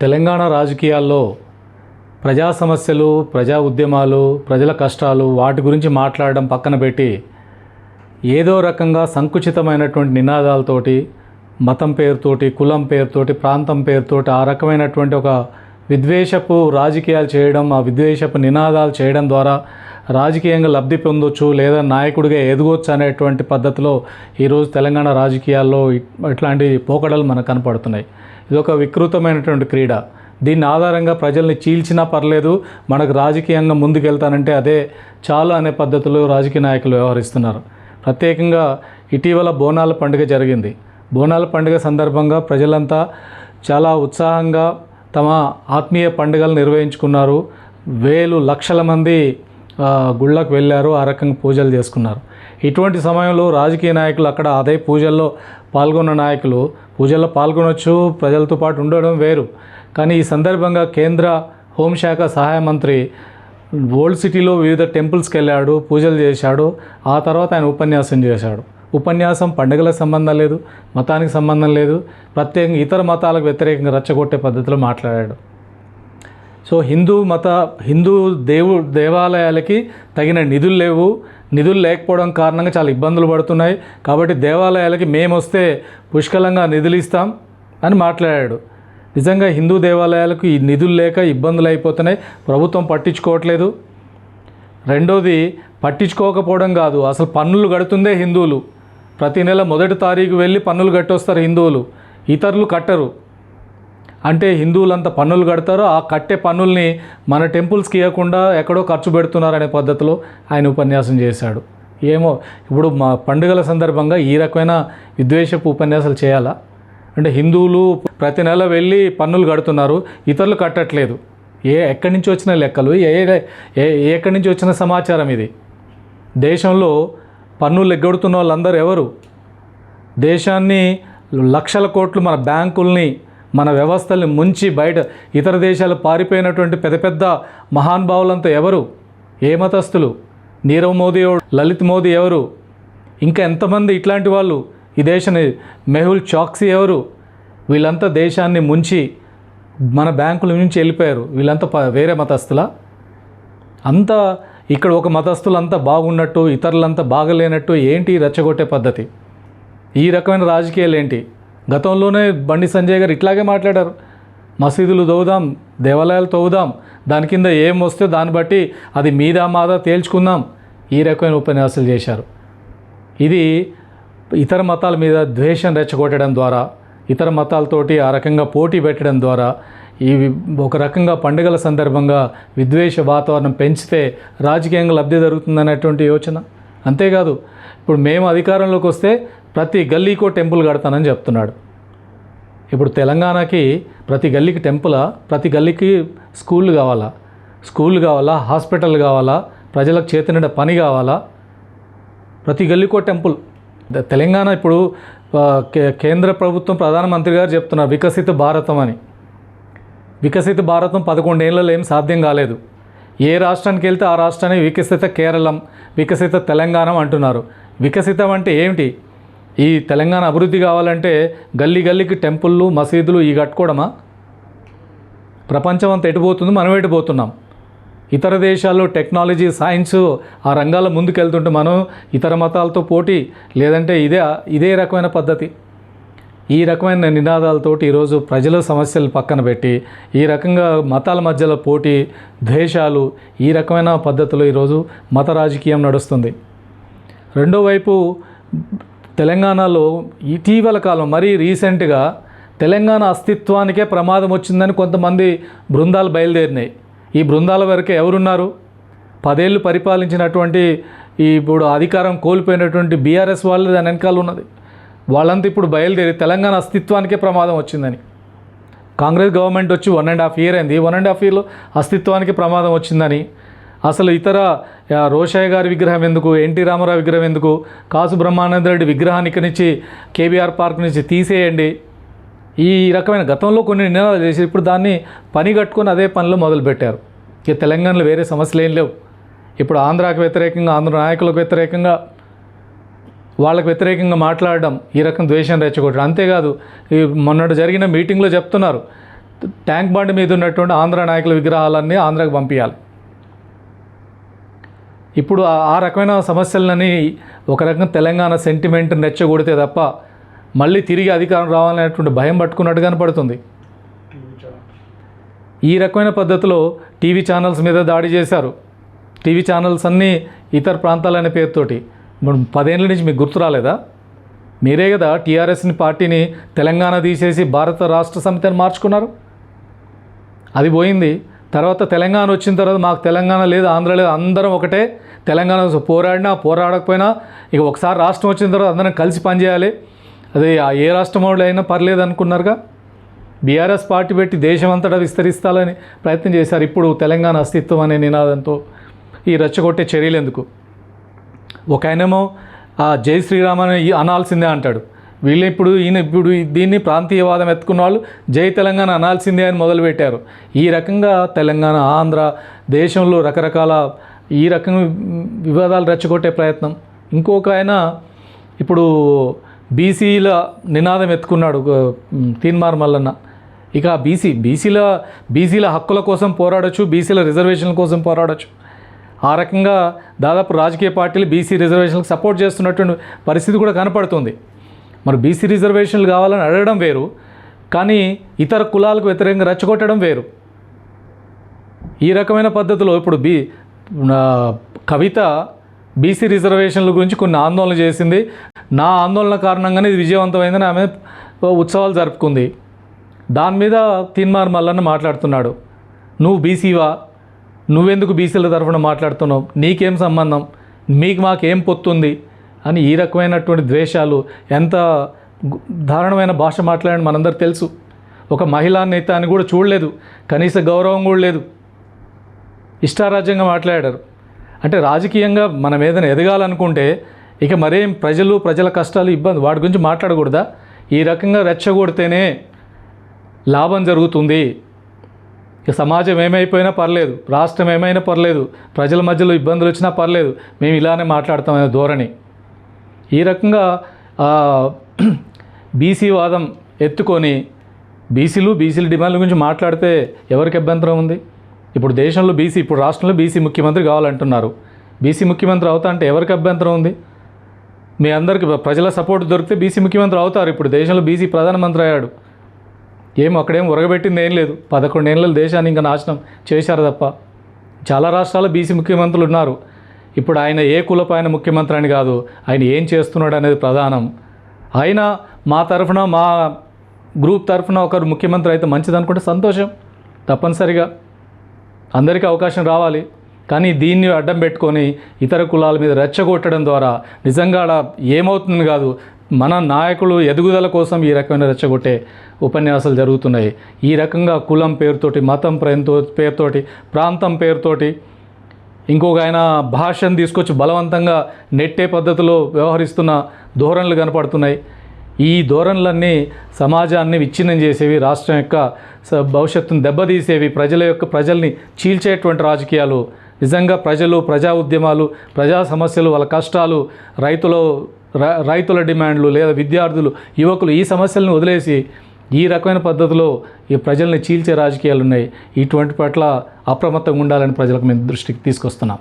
తెలంగాణ రాజకీయాల్లో ప్రజా సమస్యలు ప్రజా ఉద్యమాలు ప్రజల కష్టాలు వాటి గురించి మాట్లాడడం పక్కన పెట్టి ఏదో రకంగా సంకుచితమైనటువంటి నినాదాలతోటి మతం పేరుతోటి కులం పేరుతోటి ప్రాంతం పేరుతోటి ఆ రకమైనటువంటి ఒక విద్వేషపు రాజకీయాలు చేయడం ఆ విద్వేషపు నినాదాలు చేయడం ద్వారా రాజకీయంగా లబ్ధి పొందొచ్చు లేదా నాయకుడిగా ఎదగొచ్చు అనేటువంటి పద్ధతిలో ఈరోజు తెలంగాణ రాజకీయాల్లో ఇట్లాంటి పోకడలు మనకు కనపడుతున్నాయి. ఇది ఒక వికృతమైనటువంటి క్రీడ. దీన్ని ఆధారంగా ప్రజల్ని చీల్చినా పర్లేదు మనకు రాజకీయంగా ముందుకెళ్తానంటే అదే చాలు అనే పద్ధతిలో రాజకీయ నాయకులు వ్యవహరిస్తున్నారు. ప్రత్యేకంగా ఇటీవల బోనాల పండుగ జరిగింది. బోనాల పండుగ సందర్భంగా ప్రజలంతా చాలా ఉత్సాహంగా తమ ఆత్మీయ పండుగలు నిర్వహించుకున్నారు. వేలు లక్షల మంది గుళ్ళకు వెళ్ళారు ఆ రకంగా పూజలు చేసుకున్నారు. ఇటువంటి సమయంలో రాజకీయ నాయకులు అక్కడ అదే పూజల్లో పాల్గొన్న నాయకులు. పూజల్లో పాల్గొనొచ్చు ప్రజలతో పాటు ఉండడం వేరు. కానీ ఈ సందర్భంగా కేంద్ర హోంశాఖ సహాయ మంత్రి ఓల్డ్ సిటీలో వివిధ టెంపుల్స్కి వెళ్ళాడు పూజలు చేశాడు. ఆ తర్వాత ఆయన ఉపన్యాసం చేశాడు. ఉపన్యాసం పండుగలకు సంబంధం లేదు మతానికి సంబంధం లేదు. ప్రత్యేకంగా ఇతర మతాలకు వ్యతిరేకంగా రెచ్చగొట్టే పద్ధతిలో మాట్లాడాడు. సో హిందూ మత హిందూ దేవు దేవాలయాలకి తగిన నిధులు లేవు. నిధులు లేకపోవడం కారణంగా చాలా ఇబ్బందులు పడుతున్నాయి. కాబట్టి దేవాలయాలకి మేము వస్తే పుష్కలంగా నిధులు ఇస్తాం అని మాట్లాడాడు. నిజంగా హిందూ దేవాలయాలకు ఈ నిధులు లేక ఇబ్బందులు అయిపోతున్నాయి. ప్రభుత్వం పట్టించుకోవట్లేదు. రెండోది పట్టించుకోకపోవడం కాదు. అసలు పన్నులు కడుతుందే హిందువులు. ప్రతి నెల మొదటి తారీఖు వెళ్ళి పన్నులు కట్టొస్తారు హిందువులు. ఇతరులు కట్టరు. అంటే హిందువులంతా పన్నులు కడతారో ఆ కట్టే పన్నుల్ని మన టెంపుల్స్కి ఇవ్వకుండా ఎక్కడో ఖర్చు పెడుతున్నారనే పద్ధతిలో ఆయన ఉపన్యాసం చేశాడు. ఏమో ఇప్పుడు మా పండుగల సందర్భంగా ఈ రకమైన విద్వేషపు ఉపన్యాసాలు చేయాలా? అంటే హిందువులు ప్రతి నెల వెళ్ళి పన్నులు కడుతున్నారు ఇతరులు కట్టట్లేదు. ఏ ఎక్కడి నుంచి వచ్చిన లెక్కలు? ఏ ఏ ఎక్కడి నుంచి వచ్చిన సమాచారం ఇది? దేశంలో పన్నులు ఎగ్గొడుతున్న వాళ్ళందరూ ఎవరు? దేశాన్ని లక్షల కోట్లు మన బ్యాంకుల్ని మన వ్యవస్థల్ని ముంచి బయట ఇతర దేశాలు పారిపోయినటువంటి పెద్ద పెద్ద మహానుభావులంతా ఎవరు? ఏ మతస్థులు? నీరవ్ మోదీ ఎవరు? లలిత్ మోదీ ఎవరు? ఇంకా ఎంతమంది ఇట్లాంటి వాళ్ళు? ఈ దేశాన్ని మెహుల్ చాక్సీ ఎవరు? వీళ్ళంతా దేశాన్ని ముంచి మన బ్యాంకుల నుంచి వెళ్ళిపోయారు. వీళ్ళంతా వేరే మతస్థుల? అంతా ఇక్కడ ఒక మతస్థులంతా బాగున్నట్టు ఇతరులంతా బాగలేనట్టు ఏంటి రెచ్చగొట్టే పద్ధతి? ఈ రకమైన రాజకీయాలు ఏంటి? గతంలోనే బండి సంజయ్ గారు ఇట్లాగే మాట్లాడారు. మసీదులు తవ్వుదాం దేవాలయాలు తవ్వుదాం దాని కింద ఏం వస్తే దాన్ని బట్టి అది మీదా మాదా తేల్చుకుందాం ఈ రకమైన ఉపన్యాసాలు చేశారు. ఇది ఇతర మతాల మీద ద్వేషం రెచ్చగొట్టడం ద్వారా ఇతర మతాలతోటి ఆ రకంగా పోటీ పెట్టడం ద్వారా ఈ ఒక రకంగా పండుగల సందర్భంగా విద్వేష వాతావరణం పెంచితే రాజకీయంగా లబ్ధి జరుగుతుందనేటువంటి యోచన. అంతేకాదు ఇప్పుడు మేము అధికారంలోకి వస్తే ప్రతి గల్లీకో టెంపుల్ కడతానని చెప్తున్నాడు. ఇప్పుడు తెలంగాణకి ప్రతి గల్లీకి టెంపులా ప్రతి గల్లీకి స్కూల్ కావాలా? స్కూల్ కావాలా? హాస్పిటల్ కావాలా? ప్రజలకు చేతనిండా పని కావాలా? ప్రతి గల్లీకో టెంపుల్. తెలంగాణ ఇప్పుడు కే- కేంద్ర ప్రభుత్వం ప్రధానమంత్రి గారు చెప్తున్నారు వికసిత భారతం అని. వికసిత భారతం పదకొండేళ్ళలో ఏం సాధ్యం కాలేదు. ఏ రాష్ట్రానికి వెళ్తే ఆ రాష్ట్రాన్ని వికసిత కేరళం వికసిత తెలంగాణ అంటున్నారు. వికసితం అంటే ఏమిటి? ఈ తెలంగాణ అభివృద్ధి కావాలంటే గల్లీ గల్లీకి టెంపుళ్ళు మసీదులు ఈ కట్టుకోవడమా? ప్రపంచం అంతా ఎటుపోతుంది మనం ఎటుపోతున్నాం ఇతర దేశాల్లో టెక్నాలజీ సైన్స్ ఆ రంగాల్లో ముందుకెళ్తుంటే మనం ఇతర మతాలతో పోటీ లేదంటే ఇదే ఇదే రకమైన పద్ధతి. ఈ రకమైన నినాదాలతోటి ఈరోజు ప్రజల సమస్యలు పక్కన పెట్టి ఈ రకంగా మతాల మధ్యలో పోటీ ద్వేషాలు ఈ రకమైన పద్ధతిలో ఈరోజు మత రాజకీయం నడుస్తుంది. రెండో వైపు తెలంగాణలో ఇటీవల కాలం మరీ రీసెంట్గా తెలంగాణ అస్తిత్వానికే ప్రమాదం వచ్చిందని కొంతమంది బృందాలు బయలుదేరినాయి. ఈ బృందాల వరకే ఎవరున్నారు? పదేళ్ళు పరిపాలించినటువంటి ఇప్పుడు అధికారం కోల్పోయినటువంటి బీఆర్ఎస్ వాళ్ళు దాని వెనకాల ఉన్నది. వాళ్ళంతా ఇప్పుడు బయలుదేరి తెలంగాణ అస్తిత్వానికే ప్రమాదం వచ్చిందని. కాంగ్రెస్ గవర్నమెంట్ వచ్చి వన్ అండ్ హాఫ్ ఇయర్ అయింది. వన్ అండ్ హాఫ్ ఇయర్లో అస్తిత్వానికి ప్రమాదం వచ్చిందని అసలు ఇతర రోషయ్య గారి విగ్రహం ఎందుకు ఎన్టీ రామారావు విగ్రహం ఎందుకు కాసు బ్రహ్మానంద రెడ్డి విగ్రహాన్ని ఇక్కడి నుంచి కేబీఆర్ పార్క్ నుంచి తీసేయండి. ఈ రకమైన గతంలో కొన్ని నినాదాలు చేసి ఇప్పుడు దాన్ని పని కట్టుకొని అదే పనులు మొదలుపెట్టారు. ఇక తెలంగాణలో వేరే సమస్యలు ఏం లేవు. ఇప్పుడు ఆంధ్రాకు వ్యతిరేకంగా ఆంధ్ర నాయకులకు వ్యతిరేకంగా వాళ్ళకు వ్యతిరేకంగా మాట్లాడడం ఈ రకం ద్వేషం రెచ్చగొట్టడం. అంతేకాదు ఈ మొన్నటి జరిగిన మీటింగ్లో చెప్తున్నారు ట్యాంక్ బండ్ మీద ఉన్నటువంటి ఆంధ్ర నాయకుల విగ్రహాలన్నీ ఆంధ్రాకు పంపించాలి ఇప్పుడు ఆ- రకమైన సమస్యలని ఒక రకంగా తెలంగాణ సెంటిమెంట్ నెచ్చగొడితే తప్ప మళ్ళీ తిరిగి అధికారం రావాలనేటువంటి భయం పట్టుకున్నట్టు కనపడుతుంది ఈ రకమైన పద్ధతిలో టీవీ ఛానల్స్ మీద దాడి చేశారు. టీవీ ఛానల్స్ అన్నీ ఇతర ప్రాంతాలనే పేరుతోటి. ఇప్పుడు పదేళ్ళ నుంచి మీకు గుర్తు రాలేదా? మీరే కదా టీఆర్ఎస్ని పార్టీని తెలంగాణ తీసేసి భారత రాష్ట్ర సమితిని మార్చుకున్నారు. అది పోయింది. తర్వాత తెలంగాణ వచ్చిన తర్వాత మాకు తెలంగాణ లేదు ఆంధ్ర లేదు అందరం ఒకటే తెలంగాణ కోసం పోరాడినా పోరాడకపోయినా ఇక ఒకసారి రాష్ట్రం వచ్చిన తర్వాత అందరం కలిసి పనిచేయాలి. అదే ఏ రాష్ట్రం వాళ్ళు అయినా పర్లేదు అనుకున్నారుగా. బీఆర్ఎస్ పార్టీ పెట్టి దేశం అంతటా విస్తరిస్తాలని ప్రయత్నం చేశారు. ఇప్పుడు తెలంగాణ అస్తిత్వం అనే నినాదంతో ఈ రెచ్చగొట్టే చర్యలు ఎందుకు? ఒక ఆయనేమో ఆ జై శ్రీరామ్ అని ఈ అనాల్సిందే అంటాడు. వీళ్ళు ఇప్పుడు ఈయన ఇప్పుడు దీన్ని ప్రాంతీయవాదం ఎత్తుకున్న వాళ్ళు జై తెలంగాణ అనాల్సిందే అని మొదలుపెట్టారు. ఈ రకంగా తెలంగాణ ఆంధ్ర దేశంలో రకరకాల ఈ రకంగా వివాదాలు రెచ్చగొట్టే ప్రయత్నం. ఇంకొక ఆయన ఇప్పుడు బీసీల నినాదం ఎత్తుకున్నాడు తీన్మార్ మల్లన్న. ఇక బీసీ బీసీల బీసీల హక్కుల కోసం పోరాడొచ్చు బీసీల రిజర్వేషన్ల కోసం పోరాడొచ్చు. ఆ రకంగా దాదాపు రాజకీయ పార్టీలు బీసీ రిజర్వేషన్లకు సపోర్ట్ చేస్తున్నటువంటి పరిస్థితి కూడా కనపడుతుంది. మరి బీసీ రిజర్వేషన్లు కావాలని అడగడం వేరు కానీ ఇతర కులాలకు వ్యతిరేకంగా రెచ్చగొట్టడం వేరు. ఈ రకమైన పద్ధతిలో ఇప్పుడు బీ కవిత బీసీ రిజర్వేషన్ల గురించి కొన్ని ఆందోళన చేసింది. నా ఆందోళన కారణంగానే ఇది విజయవంతమైందని ఆమె ఉత్సవాలు జరుపుకుంది. దాని మీద తీన్మార్ మల్లన్న మాట్లాడుతున్నాడు. నువ్వు బీసీవా? నువ్వెందుకు బీసీల తరఫున మాట్లాడుతున్నావు? నీకేం సంబంధం? మీకు మాకేం పొత్తుంది? అని ఈ రకమైనటువంటి ద్వేషాలు ఎంత దారుణమైన భాష మాట్లాడని మనందరూ తెలుసు. ఒక మహిళా నేత అని కూడా చూడలేదు. కనీస గౌరవం కూడా లేదు. ఇష్టారాజ్యంగా మాట్లాడారు. అంటే రాజకీయంగా మనం ఏదైనా ఎదగాలనుకుంటే ఇక మరేం ప్రజలు ప్రజల కష్టాలు ఇబ్బంది వాటి గురించి మాట్లాడకూడదా? ఈ రకంగా రెచ్చగొడితేనే లాభం జరుగుతుంది. ఇక సమాజం ఏమైపోయినా పర్లేదు రాష్ట్రం ఏమైనా పర్లేదు ప్రజల మధ్యలో ఇబ్బందులు వచ్చినా పర్లేదు మేము ఇలానే మాట్లాడతామనే ధోరణి. ఈ రకంగా బీసీ వాదం ఎత్తుకొని బీసీలు బీసీల డిమాండ్ల గురించి మాట్లాడితే ఎవరికి అభ్యంతరం ఉంది? ఇప్పుడు దేశంలో బీసీ ఇప్పుడు రాష్ట్రంలో బీసీ ముఖ్యమంత్రి కావాలంటున్నారు. బీసీ ముఖ్యమంత్రి అవుతా అంటే ఎవరికి అభ్యంతరం ఉంది? మీ అందరికి ప్రజల సపోర్ట్ దొరికితే బీసీ ముఖ్యమంత్రి అవుతారు. ఇప్పుడు దేశంలో బీసీ ప్రధానమంత్రి అయ్యాడు. ఏం అక్కడేం ఉరగబెట్టింది ఏం లేదు. పదకొండేళ్ళ దేశాన్ని ఇంకా నాశనం చేశారు తప్ప. చాలా రాష్ట్రాల్లో బీసీ ముఖ్యమంత్రులు ఉన్నారు. ఇప్పుడు ఆయన ఏ కులపు ఆయన ముఖ్యమంత్రి అని కాదు. ఆయన ఏం చేస్తున్నాడు అనేది ప్రధానం. ఆయన మా తరఫున మా గ్రూప్ తరఫున ఒకరు ముఖ్యమంత్రి అయితే మంచిది అనుకుంటే సంతోషం. తప్పనిసరిగా. అందరికీ అవకాశం రావాలి. కానీ దీన్ని అడ్డం పెట్టుకొని ఇతర కులాల మీద రెచ్చగొట్టడం ద్వారా నిజంగా ఏమవుతుంది కాదు మన నాయకులు ఎదుగుదల కోసం ఈ రకమైన రెచ్చగొట్టే ఉపన్యాసాలు జరుగుతున్నాయి. ఈ రకంగా కులం పేరుతోటి మతం ప్రేమతో పేరుతోటి ప్రాంతం పేరుతోటి ఇంకొక ఆయన భాషను తీసుకొచ్చి బలవంతంగా నెట్టే పద్ధతిలో వ్యవహరిస్తున్న ధోరణులు కనపడుతున్నాయి. ఈ ధోరణులన్నీ సమాజాన్ని విచ్ఛిన్నం చేసేవి రాష్ట్రం యొక్క స- భవిష్యత్తును దెబ్బతీసేవి ప్రజల యొక్క ప్రజల్ని చీల్చేటువంటి రాజకీయాలు. నిజంగా ప్రజలు ప్రజా ఉద్యమాలు ప్రజా సమస్యలు వాళ్ళ కష్టాలు రైతుల రైతుల డిమాండ్లు లేదా విద్యార్థులు యువకులు ఈ సమస్యలను వదిలేసి ఈ రకమైన పద్ధతిలో ఈ ప్రజల్ని చీల్చే రాజకీయాలు ఉన్నాయి ఇటువంటి పట్ల అప్రమత్తంగా ఉండాలని ప్రజలకు మేము దృష్టికి తీసుకొస్తున్నాం.